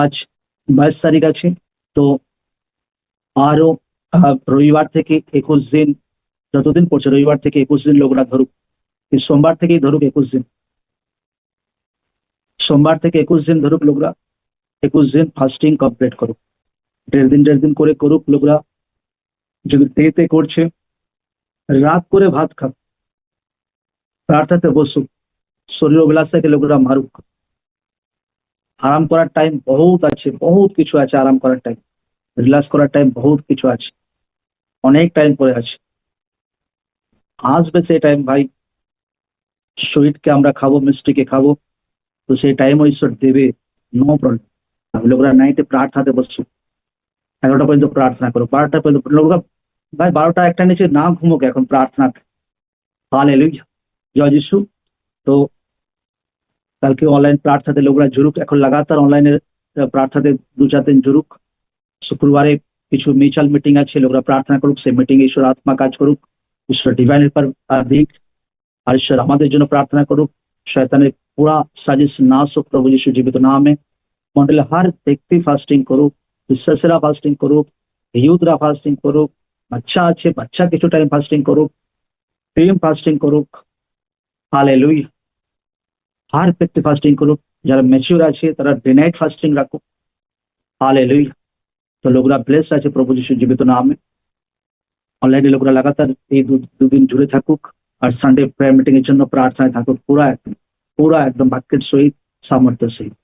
আজ বাইশ তারিখ আছে তো আরো রবিবার থেকে একুশ দিন যতদিন পড়ছে রবিবার থেকে একুশ দিন লোকরা ধরুক সোমবার থেকেই ধরুক একুশ দিন সোমবার থেকে একুশ দিন ধরুক লোকরা একুশ দিন ফাস্টিং কমপ্লিট করুক দেড় দিন দেড় দিন করে করুক লোকরা যদি দেরিতে করছে রাত করে ভাত খাক প্রার্থনাতে বসুক শরীর থেকে লোকরা মারুক আরাম করার টাইম খুব আচ্ছা খুব কিছু আচ্ছা আরাম করার টাইম রিল্যাক্স করার টাইম খুব কিছু আচ্ছা অনেক টাইম পড়ে আছে আজ বসে টাইম ভাই সুইট কে আমরা খাবো মিষ্টি কে খাবো তো সেই টাইম হই ঈশ্বর দেবে নো প্রবলেম আমরা লকরা নাইট প্রার্থনাতে বসসু আমরা তো পর্যন্ত প্রার্থনা করব 12 টা পর্যন্ত লকরা ভাই 12 টা একটার নিচে না ঘুমোকে এখন প্রার্থনা হallelujah যাজিশু তো কালকে অনলাইন প্ল্যাটফর্টে লগরা ঝুরুক এখন লাগাতার অনলাইনে প্রার্থাতে দু-চা তিন ঝুরুক শুক্রবারে পিছু মিটেল মিটিং আছে লগরা প্রার্থনা করুক সেই মিটিং ঈশ্বর আত্মাকে কাজ করুক ইসরা ডিভাইনল পর অধিক আরশের আমাদের জন্য প্রার্থনা করুক শয়তানের পুরা সাজিস নাশ হোক প্রভু যিশু জীবিত নামে মণ্ডল হার টেকটিভ फास्टिंग করো বিশেষেরা फास्टिंग করুক যুবকরা फास्टिंग করুক বাচ্চা আছে বাচ্চা কিছু টাইম फास्टिंग করুক প্রেম फास्टिंग করুক হallelujah আর প্রত্যেকটা ফাস্টিং করুক যারা ম্যাচিউরাছে তারা ডে নাইট ফাস্টিং রাখুক হallelujah তো লোগরা ব্লেসরাছে প্রভু যীশু জীবন্ত নামে অলরেডি লোগরা লাগাতার এই দুই দিন জুড়ে থাকুক আর সানডে প্রাইম মিটিং এর জন্য প্রার্থনা থাকুক পুরো একদম বাক্কিট সহই সামর্থ্য সহই